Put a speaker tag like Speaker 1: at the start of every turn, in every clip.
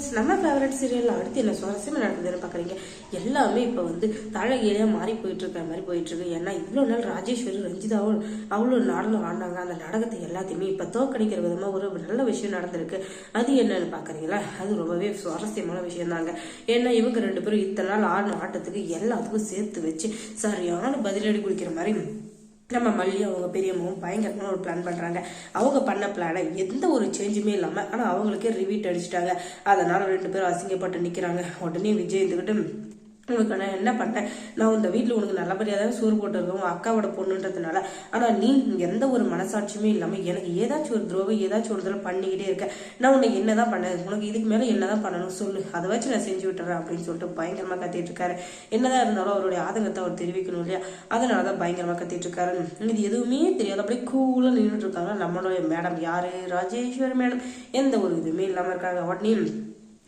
Speaker 1: Friends நம்ம favourite சீரியலில் அடுத்து என்ன சுவாரஸ்யமாக நடக்குதுன்னு பார்க்குறீங்க எல்லாமே இப்போ வந்து தழகியாக மாறி போயிட்டு இருக்க மாதிரி போயிட்டு இருக்கு ஏன்னா இவ்வளோ நாள் ராஜேஸ்வரி ரஞ்சிதாவும் அவ்வளோ நாடகம் ஆடினாங்க. அந்த நாடகத்தை எல்லாத்தையுமே இப்போ தோக்கடிக்கிற விதமாக ஒரு நல்ல விஷயம் நடந்திருக்கு. அது என்னன்னு பார்க்குறீங்களா அது ரொம்பவே சுவாரஸ்யமான விஷயம் தாங்க ஏன்னா இவங்க ரெண்டு பேரும் இத்தனை நாள் ஆடின ஆட்டத்துக்கு எல்லாத்துக்கும் சேர்த்து வச்சு சரியான பதிலடி குடிக்கிற மாதிரி நம்ம மல்லி அவங்க பெரியம்மாவும் பயங்கரமான ஒரு பிளான் பண்ணுறாங்க அவங்க பண்ண பிளானை எந்த ஒரு சேஞ்சுமே இல்லாமல் ஆனால் அவங்களுக்கே ரிவீட் அடிச்சிட்டாங்க. அதனால ரெண்டு பேரும் அசிங்கப்பட்டு நிற்கிறாங்க உடனே விஜய் இருந்துக்கிட்டு உனக்கு நான் என்ன பண்ணேன் நான் இந்த வீட்டில் உனக்கு நல்லபடியாக தான் சோறு போட்டிருக்கேன். உன் அக்காவோட பொண்ணுன்றதுனால. ஆனால் நீ எந்த ஒரு மனசாட்சியுமே இல்லாமல் எனக்கு ஏதாச்சும் ஒரு துரோகம் ஏதாச்சும் ஒரு தடவை பண்ணிக்கிட்டே இருக்க. நான் உன்னை என்ன தான் பண்ணேன் உனக்கு இதுக்கு மேலே என்ன தான் பண்ணணும் சொல்லு. அதை வச்சு நான் செஞ்சு விட்டுறேன் அப்படின்னு சொல்லிட்டு பயங்கரமாக கத்திட்டு இருக்காரு. என்னதான் இருந்தாலும் அவருடைய ஆதங்கத்தை அவர் தெரிவிக்கணும் இல்லையா? அதனால தான் பயங்கரமாக கத்திட்டு இருக்காரு. இது எதுவுமே தெரியாது அப்படியே கூலாக நின்றுட்டு இருக்காங்க. நம்மளுடைய மேடம் யாரு? ராஜேஸ்வரி மேடம் எந்த ஒரு இதுவுமே இல்லாமல் இருக்காங்க. உடனே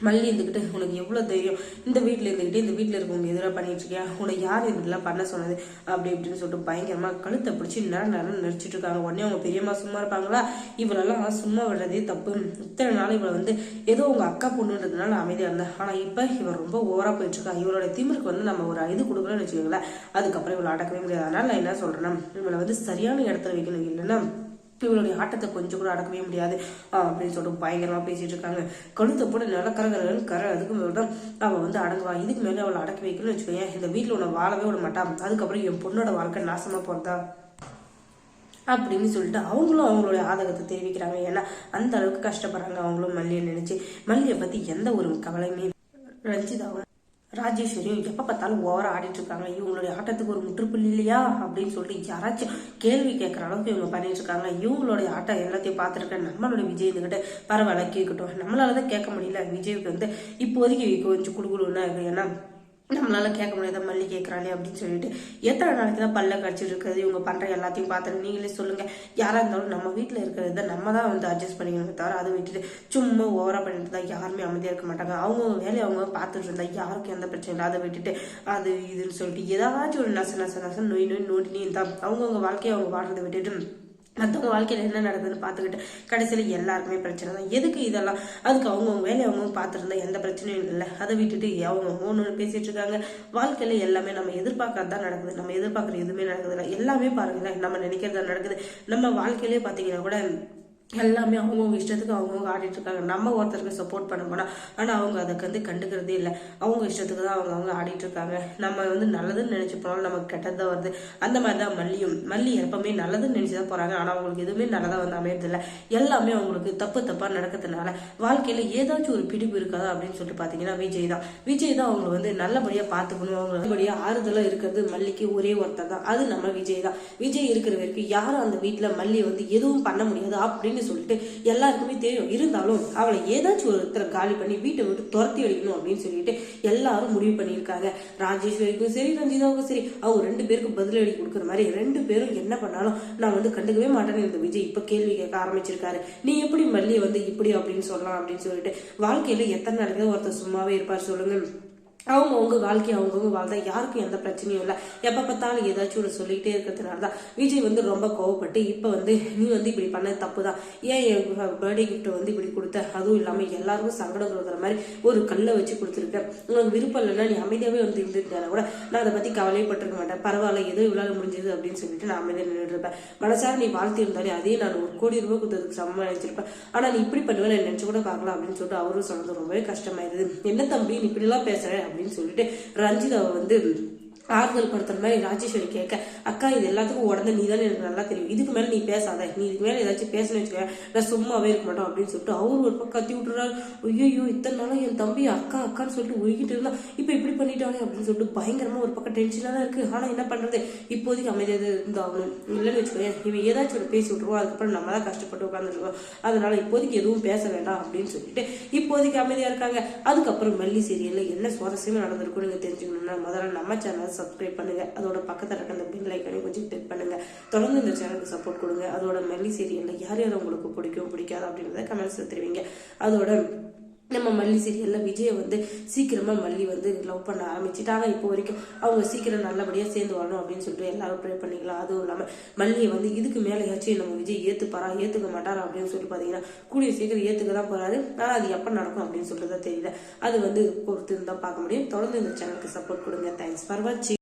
Speaker 1: மல்லி இருந்துக்கிட்டு உனக்கு எவ்வளோ தைரியம்? இந்த வீட்டில் இருந்துக்கிட்டு இந்த வீட்டில் இருக்கவங்க எதிராக பண்ணிட்டு இருக்கியா உனக்கு யார் இப்படிலாம் பண்ண சொன்னது? அப்படி இப்படின்னு சொல்லிட்டு பயங்கரமாக கழுத்தை பிடிச்சி நேரம் நேரம் நடிச்சிட்டு இருக்காங்க. உடனே அவங்க பெரியம்மா சும்மா இருப்பாங்களா? இவளெல்லாம் சும்மா விடுறதே தப்பு. இத்தனை நாள் இவளை வந்து ஏதோ உங்க அக்கா பொண்ணுன்றதுனால அமைதியாக இருந்தேன் ஆனால் இப்போ இவன் ரொம்ப ஓவராக போயிட்டு இருக்கா இவளோட திமிருக்கு வந்து நம்ம ஒரு இது கொடுக்கலன்னு வச்சுக்கோங்களேன். அதுக்கப்புறம் இவளை அடக்கவே முடியாது. அதனால நான் என்ன சொல்கிறேன்னா இவளை வந்து சரியான இடத்துல வைக்கணும். இல்லைன்னா இவளுடைய ஆட்டத்தை கொஞ்சம் கூட அடக்கவே முடியாது. அப்படின்னு சொல்லிட்டு பயங்கரமா பேசிட்டு இருக்காங்க. கழுத்தை போட நல்ல கரகரன்னு கர அதுக்கு மேல தான் அவள் வந்து அடங்குவா. இதுக்கு மேலே அவளை அடக்கி வைக்கணும்னு வச்சுக்கோங்க இந்த வீட்டில் உன்னை வாழவே விட மாட்டான் அதுக்கப்புறம் என் பொண்ணோட வாழ்க்கை நாசமா போறதா? அப்படின்னு சொல்லிட்டு அவங்களும் அவங்களுடைய ஆதகத்தை தெரிவிக்கிறாங்க. ஏன்னா அந்த அளவுக்கு கஷ்டப்படுறாங்க அவங்களும் மல்லியை நினைச்சு. மல்லியை பத்தி எந்த ஒரு கவலையுமே ரஞ்சிதாவும் ராஜேஸ்வரியும் எப்போ பார்த்தாலும் ஓவர ஆடிட்டு இருக்காங்க இவங்களுடைய ஆட்டத்துக்கு ஒரு முற்றுப்புள்ளி இல்லையா? அப்படின்னு சொல்லிட்டு யாராச்சும் கேள்வி கேட்குற அளவுக்கு இவங்க பண்ணிட்டு இருக்காங்க. இவங்களுடைய ஆட்டம் எல்லாத்தையும் பார்த்துருக்கேன். நம்மளோட விஜய் இருந்துகிட்ட பரவாயில்ல கேட்கட்டும். நம்மளால தான் கேட்க முடியல. விஜய்க்கு வந்து இப்போதைக்கு கொஞ்சம் குடுகுடுன்னா ஏன்னா நம்மளால கேட்க முடியாத மல்லி கேட்குறாளே அப்படின்னு சொல்லிட்டு எத்தனை நாளைக்கு தான் பல்ல கடிச்சிட்டு இருக்கிறது இவங்க பண்ற எல்லாத்தையும் பார்த்துட்டு நீங்களே சொல்லுங்க. யாரா இருந்தாலும் நம்ம வீட்டில் இருக்கிறத நம்ம தான் வந்து அட்ஜஸ்ட் பண்ணிக்கணுமே தவிர அதை விட்டுட்டு சும்மா ஓவரா பண்ணிட்டு தான் யாருமே அமைதியாக இருக்க மாட்டாங்க. அவங்க வேலையை அவங்க பார்த்துட்டு இருந்தா யாருக்கும் எந்த பிரச்சனை இல்லை அதை விட்டுட்டு அது இதுன்னு சொல்லிட்டு ஏதாச்சும் ஒரு நச நச நச நோய் நோய் நோண்டினே இருந்தா அவங்கவுங்க வாழ்க்கையை அவங்க வாழ்றதை விட்டுட்டு மற்றவங்க வாழ்க்கையில் என்ன நடக்குதுன்னு பார்த்துக்கிட்டு கடைசியில் எல்லாருக்குமே பிரச்சனை தான். எதுக்கு இதெல்லாம்? அதுக்கு அவங்கவுங்க வேலையை அவங்க பார்த்துருந்தா எந்த பிரச்சனையும் இல்லை. அதை விட்டுட்டு அவங்க ஒன்று பேசிட்டு இருக்காங்க. வாழ்க்கையில் எல்லாமே நம்ம எதிர்பார்க்கறது தான் நடக்குது. நம்ம எதிர்பார்க்குற எதுவுமே நடக்குது இல்லை. எல்லாமே பாருங்களேன் நம்ம நினைக்கிறது நடக்குது. நம்ம வாழ்க்கையிலே பார்த்தீங்கன்னா கூட எல்லாமே அவங்கவுங்க இஷ்டத்துக்கு அவங்கவுங்க ஆடிட்டு இருக்காங்க. நம்ம ஒருத்தருக்கு சப்போர்ட் பண்ண போனால் ஆனால் அவங்க அதுக்கு வந்து கண்டுக்கிறதே இல்லை. அவங்க இஷ்டத்துக்கு தான் அவங்க அவங்க ஆடிட்டு இருக்காங்க. நம்ம வந்து நல்லதுன்னு நினச்சி போனாலும் நமக்கு கெட்டதாக வருது. அந்த மாதிரி தான் மல்லியும். மல்லி எப்பவுமே நல்லதுன்னு நினச்சி தான் போகிறாங்க ஆனால் அவங்களுக்கு எதுவுமே நல்லதாக வந்து அமையறதில்ல. எல்லாமே அவங்களுக்கு தப்பு தப்பாக நடக்கிறதுனால வாழ்க்கையில் ஏதாச்சும் ஒரு பிடிப்பு இருக்காதா அப்படின்னு சொல்லிட்டு பார்த்தீங்கன்னா விஜய் தான். விஜய் தான் அவங்களை வந்து நல்லபடியாக பார்த்துக்கணும் அவங்க நல்லபடியாக ஆறுதலாக இருக்கிறது மல்லிக்கு ஒரே ஒருத்தர் தான் அது நம்ம விஜய் தான். விஜய் இருக்கிற வரைக்கும் யாரும் அந்த வீட்டில் மல்லியை வந்து எதுவும் பண்ண முடியாது அப்படின்னு சொல்லிட்டு எல்லாருக்குமே தெரியும். இருந்தாலும் அவளை ஏதாச்சும் ஒருத்தரை காலி பண்ணி வீட்டை விட்டு துரத்தி அடிக்கணும் அப்படின்னு சொல்லிட்டு எல்லாரும் முடிவு பண்ணியிருக்காங்க. ராஜேஸ்வரிக்கும் சரி ரஞ்சிதாவுக்கும் சரி அவங்க ரெண்டு பேருக்கு பதிலடி கொடுக்குற மாதிரி ரெண்டு பேரும் என்ன பண்ணாலும் நான் வந்து கண்டுக்கவே மாட்டேன்னு இந்த விஜய் இப்போ கேள்வி கேட்க ஆரம்பிச்சிருக்காரு. நீ எப்படி மல்லியை வந்து இப்படி அப்படின்னு சொல்லலாம் அப்படின்னு சொல்லிட்டு வாழ்க்கையில எத்தனை நாளைக்கு ஒருத்தர் சும்மாவே இருப்பார் சொல்லுங்க அவங்க அவங்க வாழ்க்கை அவங்கவுங்க வாழ்ந்தா யாருக்கும் எந்த பிரச்சனையும் இல்லை. எப்போ பார்த்தாலும் ஏதாச்சும் ஒரு சொல்லிக்கிட்டே இருக்கிறதுனால தான் விஜய் வந்து ரொம்ப கோவப்பட்டு இப்போ வந்து நீ வந்து இப்படி பண்ண தப்பு தான் ஏன் என் பர்த்டே கிஃப்ட்டை வந்து இப்படி கொடுத்த? அதுவும் இல்லாமல் எல்லாருக்கும் சங்கடம் கொடுக்குற மாதிரி ஒரு கல்லை வச்சு கொடுத்துருக்கேன் உனக்கு விருப்பம் இல்லைன்னா நீ அமைதியாகவே வந்து இருந்துட்டாலும் கூட நான் அதை பற்றி கவலைப்பட்டிருக்க மாட்டேன். பரவாயில்ல ஏதோ இவ்வளோ முடிஞ்சது அப்படின்னு சொல்லிட்டு நான் அமைதியாக நின்றுருப்பேன் மனசார நீ வாழ்த்தி இருந்தாலே அதே நான் ஒரு கோடி ரூபாய் கொடுத்ததுக்கு சமமாக நினச்சிருப்பேன் ஆனால் நீ இப்படி பண்ணுவேன் நான் நினச்சி கூட பார்க்கலாம் அப்படின்னு சொல்லிட்டு அவரும் சொன்னது ரொம்பவே கஷ்டமாயிருது. என்ன தம்பி நீ இப்படிலாம் பேசுகிறேன் அப்படின்னு சொல்லிட்டு ரஞ்சிதாவை வந்து ஆறுதல் படுத்துற மாதிரி ராஜேஸ்வரி கேட்க அக்கா இது எல்லாத்துக்கும் உடனே நீ தானே எனக்கு நல்லா தெரியும். இதுக்கு மேலே நீ பேசாத. நீ இதுக்கு மேலே ஏதாச்சும் பேசணும்னு வச்சுக்க நான் சும்மாவே இருக்க மாட்டோம் அப்படின்னு சொல்லிட்டு அவரு ஒரு பக்கம் கத்தி விட்டுறாரு. ஐயோ இத்தனை நாளும் என் தம்பி அக்கா அக்கான்னு சொல்லிட்டு ஒழுகிட்டு இருந்தா இப்போ இப்படி பண்ணிட்டாலே அப்படின்னு சொல்லிட்டு பயங்கரமாக ஒரு பக்கம் டென்ஷனாக தான் இருக்கு. ஆனால் என்ன பண்ணுறது இப்போதைக்கு அமைதியாக இருந்தாகணும் இல்லைன்னு வச்சுக்கோங்க இவன் ஏதாச்சும் ஒரு பேசி விட்டுருவோம் அதுக்கப்புறம் நம்ம தான் கஷ்டப்பட்டு உட்காந்துருக்கோம் அதனால இப்போதைக்கு எதுவும் பேச வேண்டாம் அப்படின்னு சொல்லிட்டு இப்போதைக்கு அமைதியாக இருக்காங்க. அதுக்கப்புறம் மல்லி சீரியலில் என்ன சுவாரஸ்யமாக நடந்திருக்கும் நீங்கள் தெரிஞ்சுக்கணும்னா முதல்ல நம்ம சேனல் சப்ஸ்கிரைப் பண்ணுங்க. அதோட பக்கத்தில் இருக்க அந்த பில் ஐக்கனையும் கொஞ்சம் கிளிக் பண்ணுங்கள் தொடர்ந்து இந்த சேனலுக்கு சப்போர்ட் கொடுங்க. அதோட மெல்லி சீரியலில் யார் யார் உங்களுக்கு பிடிக்கும் பிடிக்காது அப்படின்றத கமெண்ட்ஸ் தெரிவிங்க. அதோட நம்ம மல்லி சீரியல்ல விஜயை வந்து சீக்கிரமா மல்லி வந்து லவ் பண்ண ஆரம்பிச்சுட்டாங்க. இப்போ வரைக்கும் அவங்க சீக்கிரம் நல்லபடியா சேர்ந்து வரணும் அப்படின்னு சொல்லிட்டு எல்லாரும் ப்ரே பண்ணிக்கலாம். அதுவும் இல்லாம மல்லியை வந்து இதுக்கு மேலேயாச்சும் நம்ம விஜய் ஏத்துப்பாரா ஏத்துக்க மாட்டாரா அப்படின்னு சொல்லி பாத்தீங்கன்னா கூடிய சீக்கிரம் ஏத்துக்க தான் போறாரு. ஆனா அது எப்ப நடக்கும் அப்படின்னு சொல்லிட்டு தெரியல. அது வந்து பொறுத்து இருந்தால் பார்க்க முடியும். தொடர்ந்து இந்த சேனலுக்கு சப்போர்ட் கொடுங்க. தேங்க்ஸ் ஃபார் வாட்சிங்